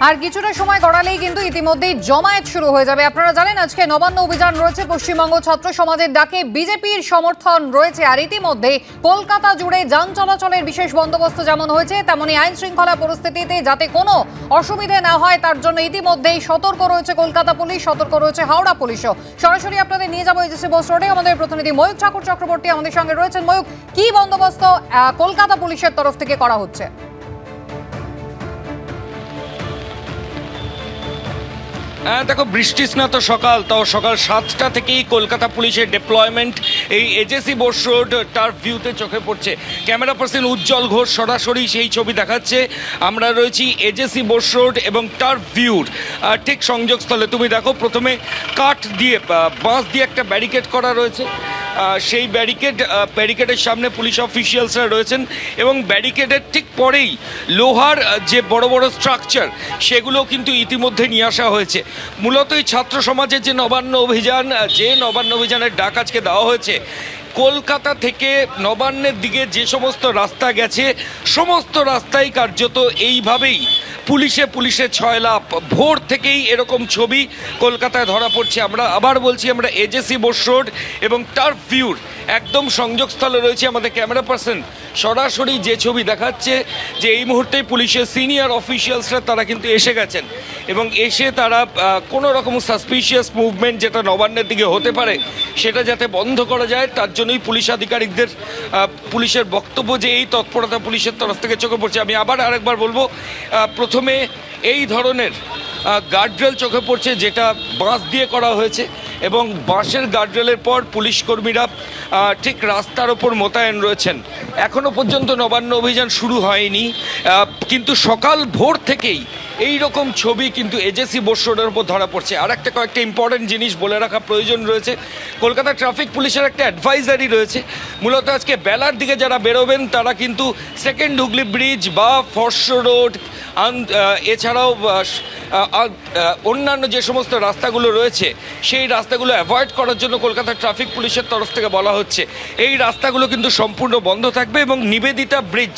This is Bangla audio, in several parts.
আর কিছুটা সময় গড়ালেই কিন্তু ইতিমধ্যেই জমায়েত শুরু হয়ে যাবে। আপনারা জানেন, আজকে নবান্ন অভিযান রয়েছে, পশ্চিমবঙ্গ ছাত্র সমাজের ডাকে বিজেপির সমর্থন রয়েছে, আর ইতিমধ্যে কলকাতা জুড়ে যান চলাচলের বিশেষ বন্দোবস্ত যেমন হয়েছে, তেমনি আইন শৃঙ্খলা পরিস্থিতিতে যাতে কোনো অসুবিধে না হয়, তার জন্য ইতিমধ্যেই সতর্ক রয়েছে কলকাতা পুলিশ, সতর্ক রয়েছে হাওড়া পুলিশও। সরাসরি আপনাদের নিয়ে যাব এজেসি বোস রোডে আমাদের প্রতিনিধি ময়ূক ঠাকুর চক্রবর্তী আমাদের সঙ্গে রয়েছেন। ময়ূক কি বন্দোবস্ত কলকাতা পুলিশের তরফ থেকে করা হচ্ছে? হ্যাঁ দেখো বৃষ্টি স্নাত সকাল, তাও সকাল সাতটা থেকেই কলকাতা পুলিশের ডিপ্লয়মেন্ট এই এজেসি বোস রোড টার্ফ ভিউতে চোখে পড়ছে। ক্যামেরা পার্সন উজ্জ্বল ঘোষ সরাসরি সেই ছবি দেখাচ্ছে। আমরা রয়েছি এজেসি বোস রোড এবং টার্ফ ভিউর ঠিক সংযোগস্থলে। তুমি দেখো, প্রথমে কাঠ দিয়ে বাঁশ দিয়ে একটা ব্যারিকেড করা রয়েছে। সেই ব্যারিকেড ব্যারিকেডের সামনে পুলিশ অফিসিয়ালসরা রয়েছেন এবং ব্যারিকেডের ঠিক পরেই লোহার যে বড় বড় স্ট্রাকচার সেগুলো কিন্তু ইতিমধ্যে নিয়ে আসা হয়েছে। মূলত এই ছাত্র সমাজের যে নবান্ন অভিযান যে নবান্ন অভিযানের ডাক আজকে দেওয়া হয়েছে কলকাতা থেকে নবান্নের দিকে যে সমস্ত রাস্তা গেছে, সমস্ত রাস্তাই কার্যত এইভাবেই। পুলিশে পুলিশে ছয়লা ভোর থেকেই এরকম ছবি কলকাতায় ধরা পড়ছে। আমরা আবার বলছি, আমরা এজেসি বোস রোড এবং টার্ফ ভিউর একদম সংযোগস্থলে রয়েছে আমাদের ক্যামেরা পার্সন। সরাসরি যে ছবি দেখাচ্ছে, যে এই মুহূর্তে পুলিশের সিনিয়র অফিসিয়ালসরা তারা কিন্তু এসে গেছেন এবং এসে তারা কোনো রকম সাসপিশিয়াস মুভমেন্ট যেটা নবান্নের দিকে হতে পারে, সেটা যাতে বন্ধ করা যায়, তার জন্যই পুলিশ আধিকারিকদের পুলিশের বক্তব্য যে এই তৎপরতা পুলিশের তরফ থেকে চোখে পড়ছে। আমি আবার আরেকবার বলব প্রথমে এই ধরনের গার্ডরেল চোখে পড়ছে যেটা বাঁশ দিয়ে করা হয়েছে এবং বাঁশের গার্ডরেলের পর পুলিশ কর্মীরা ঠিক রাস্তার ওপর মোতায়েন রয়েছেন। এখনও পর্যন্ত নবান্ন অভিযান শুরু হয়নি। কিন্তু সকাল ভোর থেকেই এই রকম ছবি কিন্তু এজেসি বোস রোডের উপর ধরা পড়ছে। আর একটা কয়েকটা ইম্পর্টেন্ট জিনিস বলে রাখা প্রয়োজন রয়েছে। কলকাতা ট্রাফিক পুলিশের একটা অ্যাডভাইজারি রয়েছে। মূলত আজকে বেলার দিকে যারা বেরোবেন, তারা কিন্তু সেকেন্ড হুগলি ব্রিজ বা ফর্স রোড এছাড়াও অন্যান্য যে সমস্ত রাস্তাগুলো রয়েছে, সেই রাস্তাগুলো অ্যাভয়েড করার জন্য কলকাতা ট্রাফিক পুলিশের তরফ থেকে বলা হচ্ছে। এই রাস্তাগুলো কিন্তু সম্পূর্ণ বন্ধ থাকবে এবং নিবেদিতা ব্রিজ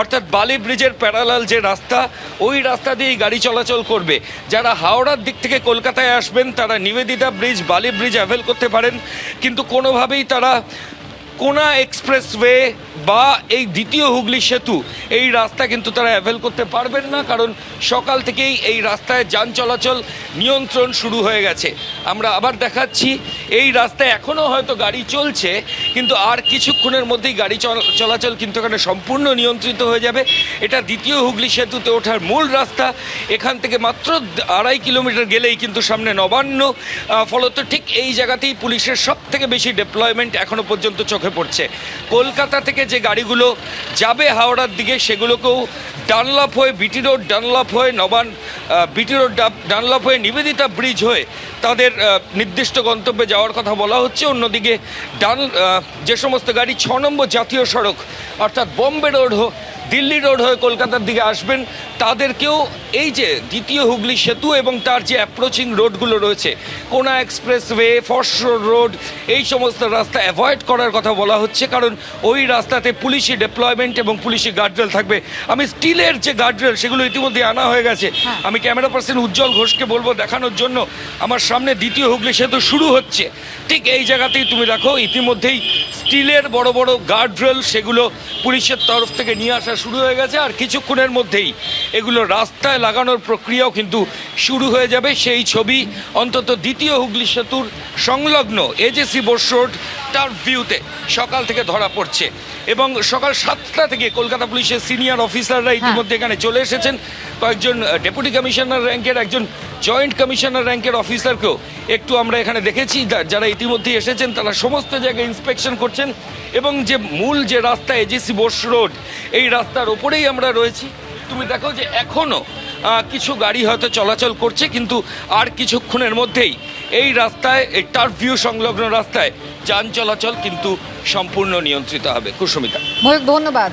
অর্থাৎ বালি ব্রিজের প্যারালাল যে রাস্তা, ওই রাস্তা দিয়েই গাড়ি চলাচল করবে। যারা হাওড়ার দিক থেকে কলকাতায় আসবেন, তারা Nivedita bridge Bally bridge avail করতে পারেন। কিন্তু কোনোভাবেই তারা কোনা এক্সপ্রেসওয়ে বা এই দ্বিতীয় হুগলি সেতু, এই রাস্তা কিন্তু তারা অ্যাভেল করতে পারবেন না, কারণ সকাল থেকেই এই রাস্তায় যান চলাচল নিয়ন্ত্রণ শুরু হয়ে গেছে। আমরা আবার দেখাচ্ছি এই রাস্তায় এখনও হয়তো গাড়ি চলছে, কিন্তু আর কিছুক্ষণের মধ্যেই গাড়ি চলাচল কিন্তু এখানে সম্পূর্ণ নিয়ন্ত্রিত হয়ে যাবে। এটা দ্বিতীয় হুগলি সেতুতে ওঠার মূল রাস্তা। এখান থেকে মাত্র আড়াই কিলোমিটার গেলেই কিন্তু সামনে নবান্ন। ফলত ঠিক এই জায়গাতেই পুলিশের সব থেকে বেশি ডেপ্লয়মেন্ট এখনও পর্যন্ত চোখে পড়ছে। কলকাতা থেকে যে গাড়িগুলো যাবে হাওড়ার দিকে, সেগুলোকেও ডানলাপ হয়ে বিটি রোড ডানলাপ হয়ে নবান বিটি রোড ডানলাপ হয়ে নিবেদিতা ব্রিজ হয়ে তাদের নির্দিষ্ট গন্তব্যে যাওয়ার কথা বলা হচ্ছে। অন্যদিকে ডান যে সমস্ত গাড়ি ছ নম্বর জাতীয় সড়ক, অর্থাৎ বোম্বে রোড হোক দিল্লি রোড হয়ে কলকাতার দিকে আসবেন তাদেরকেও এই যে দ্বিতীয় হুগলি সেতু এবং তার যে অ্যাপ্রোচিং রোডগুলো রয়েছে কোনা এক্সপ্রেসওয়ে ফর্স রোড এই সমস্ত রাস্তা অ্যাভয়েড করার কথা বলা হচ্ছে। কারণ ওই রাস্তাতে পুলিশি ডেপ্লয়মেন্ট এবং পুলিশি গার্ডরেল থাকবে। আমি স্টিলের যে গার্ডরেল সেগুলো ইতিমধ্যে আনা হয়ে গেছে। আমি ক্যামেরা পার্সন উজ্জ্বল ঘোষকে বলব দেখানোর জন্য আমার সামনে দ্বিতীয় হুগলি সেতু শুরু হচ্ছে। ঠিক এই জায়গাতেই তুমি দেখো ইতিমধ্যেই স্টিলের বড় বড় গার্ডরেল সেগুলো পুলিশের তরফ থেকে নিয়ে আসা শুরু হয়ে গেছে। আর কিছুক্ষণের মধ্যেই এগুলো রাস্তায় লাগানোর প্রক্রিয়াও কিন্তু শুরু হয়ে যাবে। সেই ছবি অন্তত দ্বিতীয় হুগলি সেতুর সংলগ্ন এজেসি বোস রোড টার ভিউতে সকাল থেকে ধরা পড়ছে এবং সকাল সাতটা থেকে কলকাতা পুলিশের সিনিয়র অফিসাররা ইতিমধ্যে এখানে চলে এসেছেন। কয়েকজন ডেপুটি কমিশনার র্যাঙ্কের একজন জয়েন্ট কমিশনার র্যাঙ্কের অফিসারকেও একটু আমরা এখানে দেখেছি। যারা ইতিমধ্যে এসেছেন তারা সমস্ত জায়গায় ইন্সপেকশন করছেন এবং যে মূল যে রাস্তা এজিসি বোস রোড এই রাস্তার ওপরেই আমরা রয়েছি। তুমি দেখো যে এখনও কিছু গাড়ি হয়তো চলাচল করছে, কিন্তু আর কিছুক্ষণের মধ্যেই এই রাস্তায়, এই টার্ফ ভিউ সংলগ্ন রাস্তায় যান চলাচল কিন্তু সম্পূর্ণ নিয়ন্ত্রিত হবে। কুসুমিতা। ধন্যবাদ।